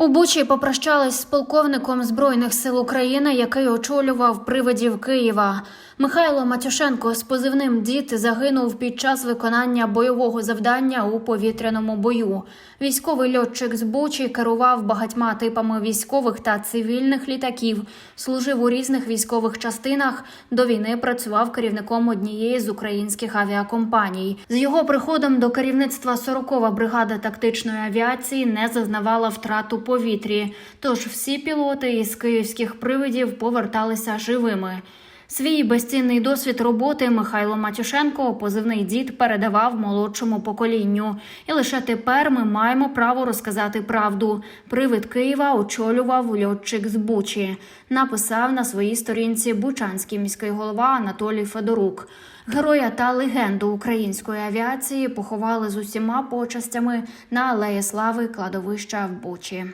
У Бучі попрощались з полковником збройних сил України, який очолював привидів Києва. Михайло Матюшенко з позивним дід загинув під час виконання бойового завдання у повітряному бою. Військовий льотчик з Бучі керував багатьма типами військових та цивільних літаків, служив у різних військових частинах. До війни працював керівником однієї з українських авіакомпаній. З його приходом до керівництва 40-ва бригада тактичної авіації не зазнавала втрат у повітрі. Тож всі пілоти із київських привидів поверталися живими. Свій безцінний досвід роботи Михайло Матюшенко, позивний дід, передавав молодшому поколінню. І лише тепер ми маємо право розказати правду. Привид Києва очолював льотчик з Бучі. Написав на своїй сторінці Бучанський міський голова Анатолій Федорук. Героя та легенду української авіації поховали з усіма почастями на алеї слави кладовища в Бучі.